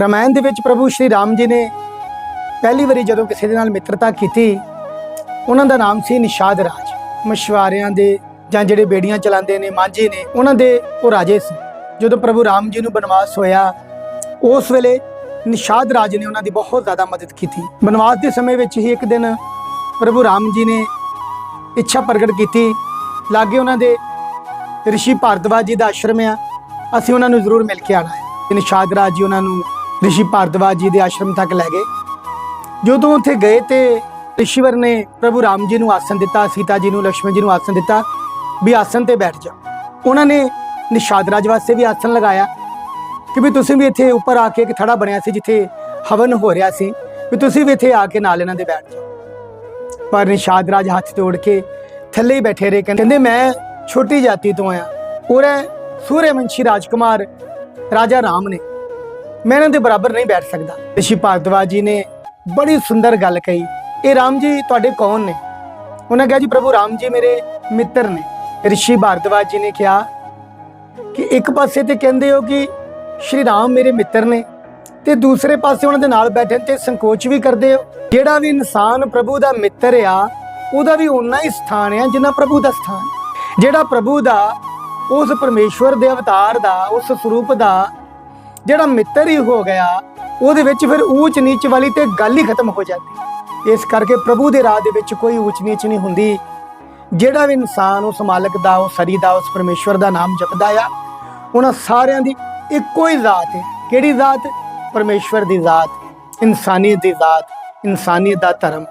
ਰਮਾਇਣ ਦੇ ਵਿੱਚ ਪ੍ਰਭੂ ਸ਼੍ਰੀ ਰਾਮ ਜੀ ਨੇ ਪਹਿਲੀ ਵਾਰੀ ਜਦੋਂ ਕਿਸੇ ਦੇ ਨਾਲ ਮਿੱਤਰਤਾ ਕੀਤੀ, ਉਹਨਾਂ ਦਾ ਨਾਮ ਸੀ ਨਿਸ਼ਾਦ ਰਾਜ। ਮਸ਼ਵਾਰਿਆਂ ਦੇ ਜਾਂ ਜਿਹੜੇ ਬੇੜੀਆਂ ਚਲਾਉਂਦੇ ਨੇ, ਮਾਂਝੇ ਨੇ, ਉਹਨਾਂ ਦੇ ਉਹ ਰਾਜੇ ਸੀ। ਜਦੋਂ ਪ੍ਰਭੂ ਰਾਮ ਜੀ ਨੂੰ ਬਨਵਾਸ ਹੋਇਆ, ਉਸ ਵੇਲੇ ਨਿਸ਼ਾਦ ਰਾਜ ਨੇ ਉਹਨਾਂ ਦੀ ਬਹੁਤ ਜ਼ਿਆਦਾ ਮਦਦ ਕੀਤੀ। ਬਨਵਾਸ ਦੇ ਸਮੇਂ ਵਿੱਚ ਹੀ ਇੱਕ ਦਿਨ ਪ੍ਰਭੂ ਰਾਮ ਜੀ ਨੇ ਇੱਛਾ ਪ੍ਰਗਟ ਕੀਤੀ, ਲਾਗੇ ਉਹਨਾਂ ਦੇ ਰਿਸ਼ੀ ਭਾਰਦਵਾਜ ਜੀ ਦਾ ਆਸ਼ਰਮ ਆ, ਅਸੀਂ ਉਹਨਾਂ ਨੂੰ ਜ਼ਰੂਰ ਮਿਲ ਕੇ ਆਣਾ ਹੈ। ਤੇ ਨਿਸ਼ਾਦ ਰਾਜ ਜੀ ਉਹਨਾਂ ਨੂੰ ਰਿਸ਼ੀ ਭਾਰਦਵਾਜ ਜੀ ਦੇ ਆਸ਼ਰਮ ਤੱਕ ਲੈ ਗਏ। ਜਦੋਂ ਉੱਥੇ ਗਏ ਤੇ ਰਿਸ਼ੀਵਰ ਨੇ ਪ੍ਰਭੂ ਰਾਮ ਜੀ ਨੂੰ ਆਸਨ ਦਿੱਤਾ, ਸੀਤਾ ਜੀ ਨੂੰ ਲక్ష్మణ ਜੀ ਨੂੰ ਆਸਨ ਦਿੱਤਾ ਵੀ ਆਸਨ ਤੇ ਬੈਠ ਜਾ। ਉਹਨਾਂ ਨੇ ਨਿਸ਼ਾਦ ਰਾਜ ਵਾਸਤੇ ਵੀ ਆਸਨ ਲਗਾਇਆ ਕਿ ਵੀ ਤੁਸੀਂ ਵੀ ਇੱਥੇ ਉੱਪਰ ਆ ਕੇ ਇੱਕ ਥੜਾ ਬਣਿਆ ਸੀ ਜਿੱਥੇ ਹਵਨ ਹੋ ਰਿਹਾ ਸੀ, ਵੀ ਤੁਸੀਂ ਵੀ ਇੱਥੇ ਆ ਕੇ ਨਾਲ ਇਹਨਾਂ ਦੇ ਬੈਠ ਜਾਓ। ਪਰ ਨਿਸ਼ਾਦ ਰਾਜ ਹੱਥ ਤੋੜ ਕੇ ਥੱਲੇ ਹੀ ਬੈਠੇ ਰਹੇ, ਕਹਿੰਦੇ ਮੈਂ ਛੋਟੀ ਜਾਤੀ ਤੋਂ ਆਇਆ। ਔਰ ਸੂਰਯਵੰਸ਼ੀ ਰਾਜਕੁਮਾਰ, ਰਾਜਾ ਰਾਮ ਨੇ ਮੈਂ ਇਹਨਾਂ ਦੇ ਬਰਾਬਰ ਨਹੀਂ ਬੈਠ ਸਕਦਾ। ਰਿਸ਼ੀ ਭਾਰਦਵਾਜ ਜੀ ਨੇ ਬੜੀ ਸੁੰਦਰ ਗੱਲ ਕਹੀ। ਇਹ ਰਾਮ ਜੀ ਤੁਹਾਡੇ ਕੌਣ ਨੇ? ਉਹਨਾਂ ਕਿਹਾ ਜੀ, ਪ੍ਰਭੂ ਰਾਮ ਜੀ ਮੇਰੇ ਮਿੱਤਰ ਨੇ। ਰਿਸ਼ੀ ਭਾਰਦਵਾਜ ਜੀ ਨੇ ਕਿਹਾ ਕਿ ਇੱਕ ਪਾਸੇ ਤੇ ਕਹਿੰਦੇ ਹੋ ਕਿ ਸ਼੍ਰੀ ਰਾਮ ਮੇਰੇ ਮਿੱਤਰ ਨੇ ਤੇ ਦੂਸਰੇ ਪਾਸੇ ਉਹਨਾਂ ਦੇ ਨਾਲ ਬੈਠਣ ਤੇ ਸੰਕੋਚ ਵੀ ਕਰਦੇ ਹੋ। ਜਿਹੜਾ ਵੀ ਇਨਸਾਨ ਪ੍ਰਭੂ ਦਾ ਮਿੱਤਰ ਆ, ਉਹਦਾ ਵੀ ਉਨਾ ਹੀ ਸਥਾਨ ਆ ਜਿੰਨਾ ਪ੍ਰਭੂ ਦਾ ਸਥਾਨ। ਜਿਹੜਾ ਪ੍ਰਭੂ ਦਾ, ਉਸ ਪਰਮੇਸ਼ਵਰ ਦੇ ਅਵਤਾਰ ਦਾ, ਉਸ ਸਰੂਪ ਦਾ ਜਿਹੜਾ ਮਿੱਤਰ ਹੀ ਹੋ ਗਿਆ, ਉਹਦੇ ਵਿੱਚ ਫਿਰ ਊਚ ਨੀਚ ਵਾਲੀ ਤੇ ਗੱਲ ਹੀ ਖਤਮ ਹੋ ਜਾਂਦੀ। ਇਸ ਕਰਕੇ ਪ੍ਰਭੂ ਦੇ ਰਾਹ ਦੇ ਵਿੱਚ ਕੋਈ ਊਚ ਨੀਚ ਨਹੀਂ ਹੁੰਦੀ। ਜਿਹੜਾ ਵੀ ਇਨਸਾਨ, ਉਸ ਮਾਲਕ ਦਾ, ਉਸ ਸਰੀ ਦਾ, ਉਸ ਪਰਮੇਸ਼ਵਰ ਦਾ ਨਾਮ ਜਪਦਾ ਆ, ਉਹਨਾਂ ਸਾਰਿਆਂ ਦੀ ਇੱਕੋ ਹੀ ਜ਼ਾਤ ਹੈ। ਕਿਹੜੀ ਜ਼ਾਤ? ਪਰਮੇਸ਼ਵਰ ਦੀ ਜ਼ਾਤ, ਇਨਸਾਨੀਅਤ ਦੀ ਜ਼ਾਤ, ਇਨਸਾਨੀਅਤ ਦਾ ਧਰਮ।